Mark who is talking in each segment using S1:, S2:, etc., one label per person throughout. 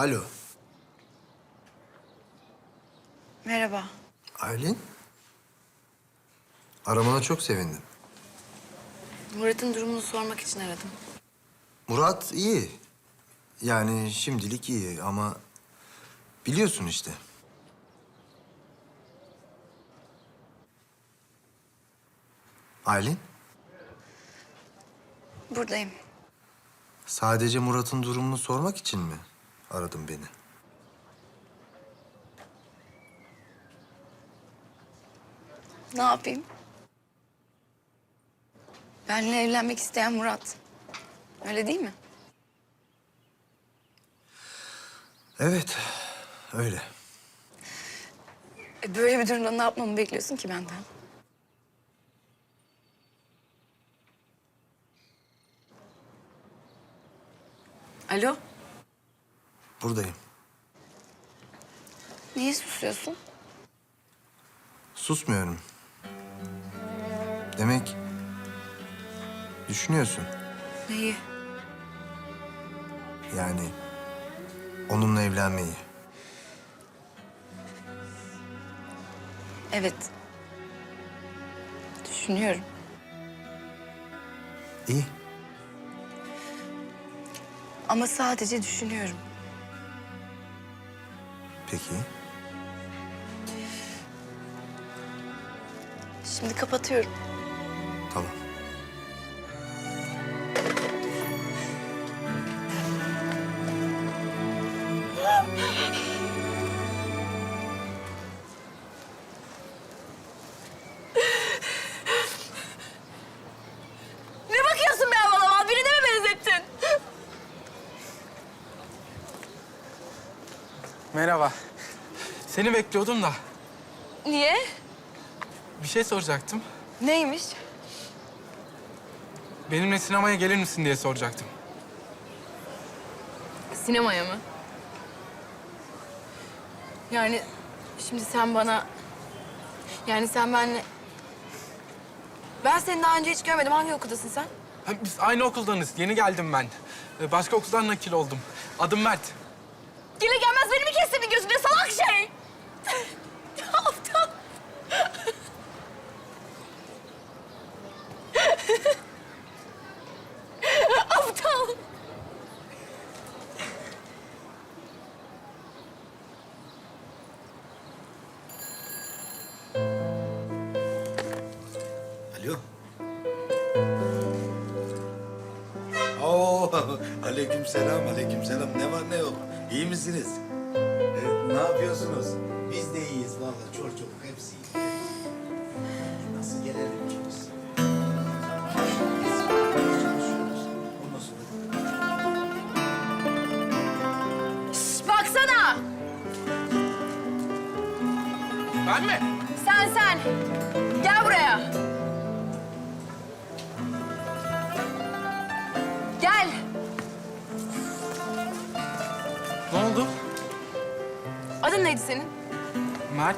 S1: Alo,
S2: Merhaba.
S1: Aylin. Aramana çok sevindim.
S2: Murat'ın durumunu sormak için aradım.
S1: Murat iyi. Yani şimdilik iyi ama biliyorsun işte. Aylin,
S2: Buradayım.
S1: sadece Murat'ın durumunu sormak için mi aradın beni?
S2: Ne yapayım? Benimle evlenmek isteyen Murat. Öyle değil mi?
S1: Evet, öyle.
S2: E böyle bir durumda ne yapmamı bekliyorsun ki benden? Alo,
S1: Buradayım.
S2: niye susuyorsun?
S1: Susmuyorum. Demek düşünüyorsun.
S2: Neyi?
S1: Yani onunla evlenmeyi.
S2: Evet. Düşünüyorum.
S1: İyi.
S2: Ama sadece düşünüyorum.
S1: Peki.
S2: Şimdi kapatıyorum.
S1: Tamam.
S3: Merhaba. Seni bekliyordum da
S2: Niye?
S3: bir şey soracaktım.
S2: Neymiş?
S3: Benimle sinemaya gelir misin diye soracaktım.
S2: Sinemaya mı? Yani şimdi sen bana... Yani sen benle... Ben seni daha önce hiç görmedim. Hangi okuldasın sen?
S3: Ha, biz aynı okuldanız. Yeni geldim ben. Ee, Başka okuldan nakil oldum. Adım Mert.
S2: Gele gelmez beni mi kestin gözüne salak şey? Aptal. Aptal.
S4: Alo. Aleyküm selam, aleyküm selam. Ne var ne yok? İyi misiniz? Ee, ne yapıyorsunuz? Biz de iyiyiz vallahi. Çor çocuk hepsi iyi. Nasıl gelelim ki biz?
S2: Şş, baksana.
S3: Ben mi?
S2: Sen sen. Gel buraya. Adın neydi senin?
S3: Mert.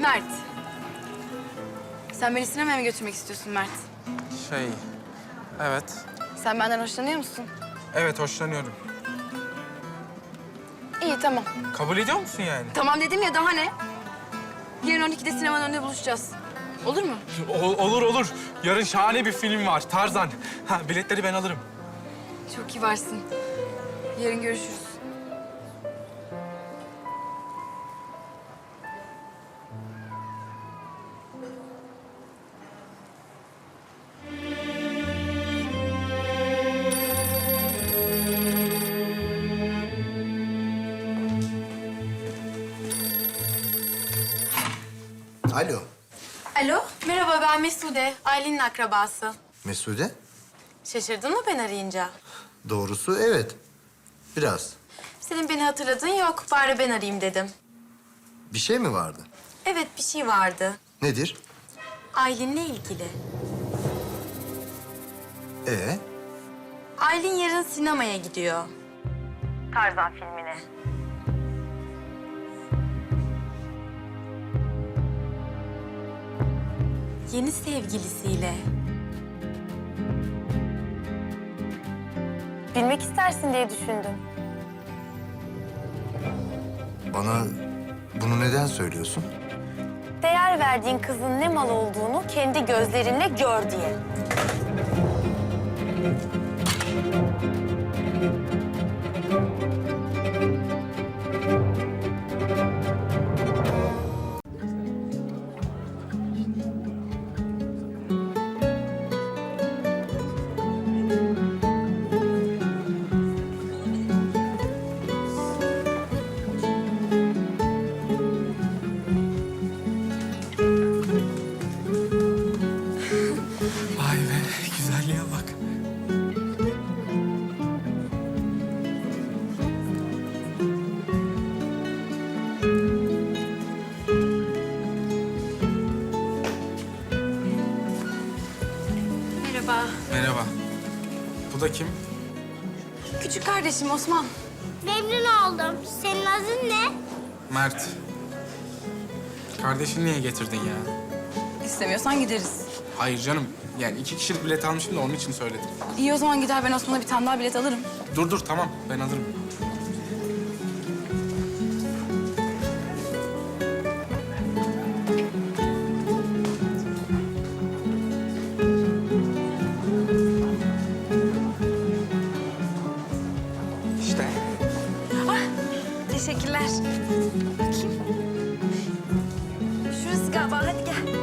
S2: Mert. Sen beni sinemaya mı götürmek istiyorsun Mert?
S3: Şey... Evet.
S2: Sen benden hoşlanıyor musun?
S3: Evet hoşlanıyorum.
S2: İyi tamam.
S3: Kabul ediyor musun yani?
S2: Tamam dedim ya daha ne? Yarın 12'de sinemanın önünde buluşacağız. Olur mu?
S3: O- olur olur. Yarın şahane bir film var. Tarzan. Ha, biletleri ben alırım.
S2: Çok iyi varsın. Yarın görüşürüz.
S1: Alo,
S5: Alo, merhaba ben Mesude, Aylin'in akrabası.
S1: Mesude.
S5: Şaşırdın mı ben arayınca?
S1: Doğrusu evet. Biraz.
S5: Senin beni hatırladığın yok, bari ben arayayım dedim.
S1: Bir şey mi vardı?
S5: Evet, bir şey vardı.
S1: Nedir?
S5: Aylin'le ilgili.
S1: Ee,
S5: Aylin yarın sinemaya gidiyor. Tarzan filmine. Yeni sevgilisiyle. Bilmek istersin diye düşündüm.
S1: Bana bunu neden söylüyorsun?
S5: Değer verdiğin kızın ne mal olduğunu kendi gözlerinle gör diye.
S2: Kardeşim Osman.
S6: Memnun oldum. Senin adın ne?
S3: Mert. Kardeşini niye getirdin ya?
S2: İstemiyorsan gideriz.
S3: Hayır canım. Yani iki kişilik bilet almışım da onun için söyledim.
S2: İyi o zaman gider ben Osman'a bir tane daha bilet alırım.
S3: Dur dur tamam ben alırım. İşte.
S2: Teşekkürler. Bakayım. Şurası galiba hadi gel.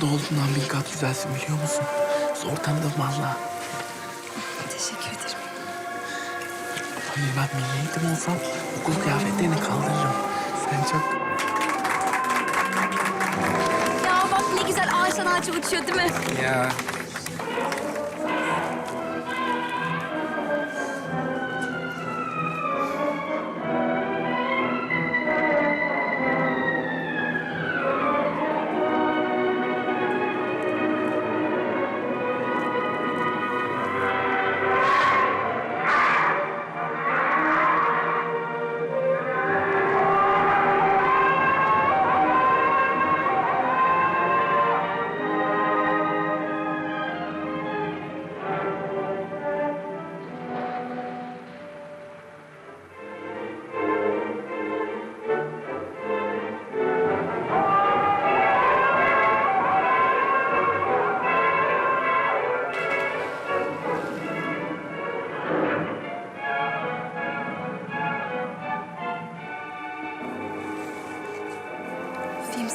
S7: Okulda olduğundan bin kat güzelsin biliyor musun? Zor tanıdım valla.
S2: Teşekkür ederim.
S7: Hayır ben milli eğitim olsam okul kıyafetlerini kaldırırım. Sen çok...
S2: Ya bak ne güzel ağaçtan ağaça uçuyor değil mi?
S3: Ya.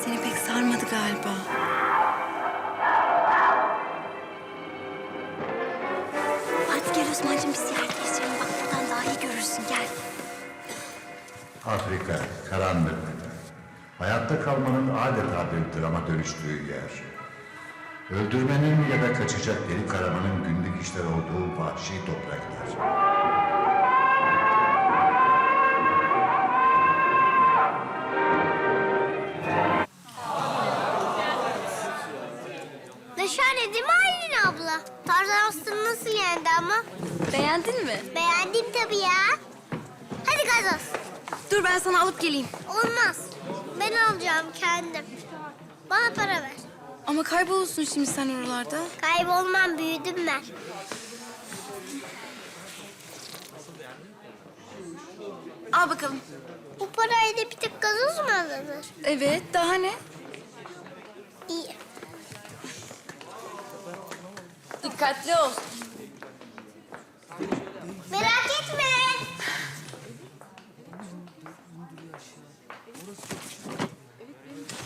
S2: Seni pek sarmadı galiba.
S6: Hadi gel Osman'cığım biz yer değiştirelim. Bak buradan daha iyi görürsün. Gel.
S8: Afrika, karanlık. Hayatta kalmanın adeta bir drama dönüştüğü yer. Öldürmenin ya da kaçacak delik aramanın günlük işler olduğu vahşi topraklar.
S6: Yendi ama?
S2: Beğendin mi?
S6: Beğendim tabii ya. Hadi gazoz.
S2: Dur ben sana alıp geleyim.
S6: Olmaz. Ben alacağım kendim. Bana para ver.
S2: Ama kaybolursun şimdi sen oralarda.
S6: Kaybolmam büyüdüm ben.
S2: Al bakalım.
S6: Bu parayla bir tek gazoz mu alınır?
S2: Evet daha ne?
S6: İyi.
S2: Dikkatli ol.
S6: Merak etme.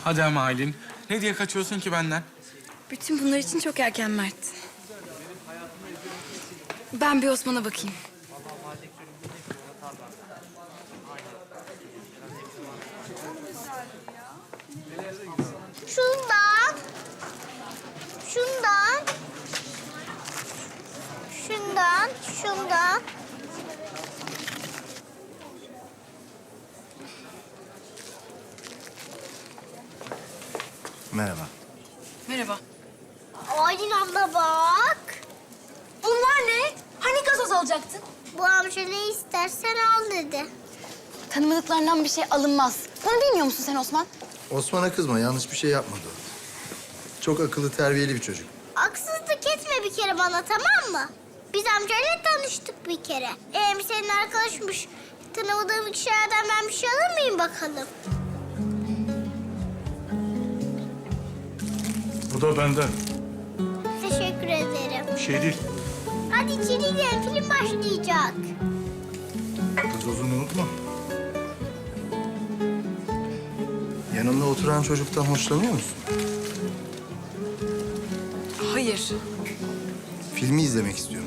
S3: Hadi ama Aylin. Ne diye kaçıyorsun ki benden?
S2: Bütün bunlar için çok erken Mert. Ben bir Osman'a bakayım.
S6: Şundan. şundan, şundan.
S1: Merhaba.
S2: Merhaba.
S6: Aylin abla bak.
S2: Bunlar ne? Hani gazoz alacaktın?
S6: Bu amca ne istersen al dedi.
S2: Tanımadıklarından bir şey alınmaz. Bunu bilmiyor musun sen Osman?
S1: Osman'a kızma. Yanlış bir şey yapmadı. Çok akıllı, terbiyeli bir çocuk.
S6: Haksızlık etme bir kere bana tamam mı? Biz amcayla tanıştık bir kere. Ee, senin arkadaşmış. Tanımadığım kişilerden ben bir şey alır mıyım bakalım?
S9: Bu da benden.
S6: Teşekkür ederim.
S9: Bir şey değil.
S6: Hadi içeri gidelim film başlayacak.
S9: Gazozunu unutma.
S1: Yanında oturan çocuktan hoşlanıyor musun?
S2: Hayır.
S1: Filmi izlemek istiyor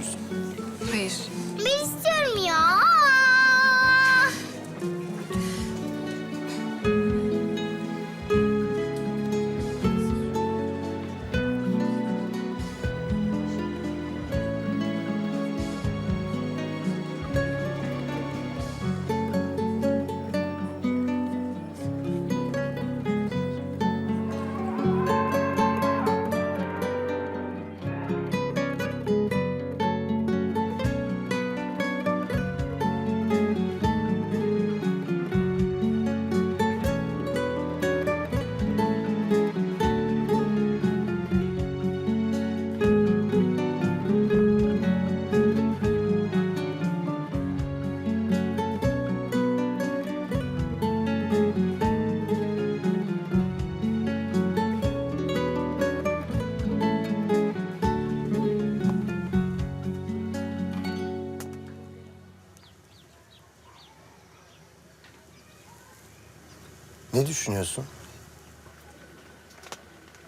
S1: Ne düşünüyorsun?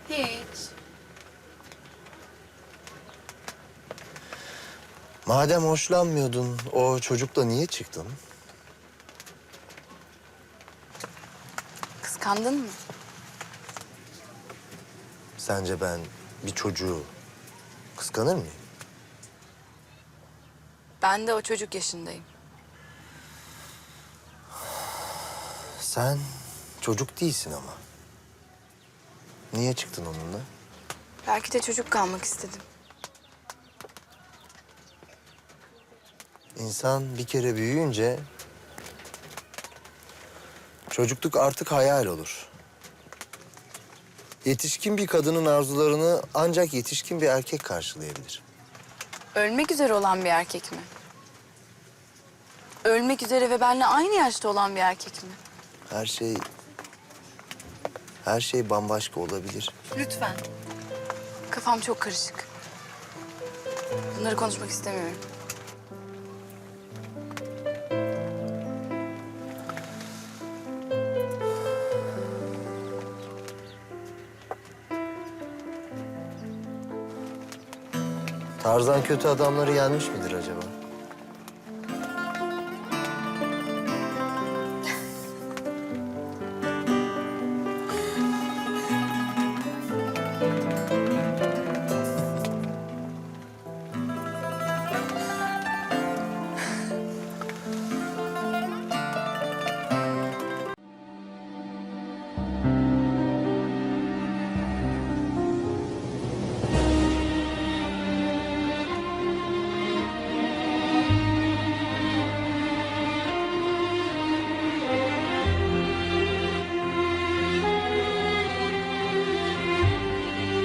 S2: Hiç.
S1: Madem hoşlanmıyordun, o çocukla niye çıktın?
S2: Kıskandın mı?
S1: Sence ben bir çocuğu kıskanır mıyım?
S2: Ben de o çocuk yaşındayım.
S1: Sen çocuk değilsin ama. Niye çıktın onunla?
S2: Belki de çocuk kalmak istedim.
S1: İnsan bir kere büyüyünce... ...çocukluk artık hayal olur. Yetişkin bir kadının arzularını ancak yetişkin bir erkek karşılayabilir.
S2: Ölmek üzere olan bir erkek mi? Ölmek üzere ve benimle aynı yaşta olan bir erkek mi?
S1: Her şey... Her şey bambaşka olabilir.
S2: Lütfen. Kafam çok karışık. Bunları konuşmak istemiyorum.
S1: Tarzan kötü adamları yenmiş midir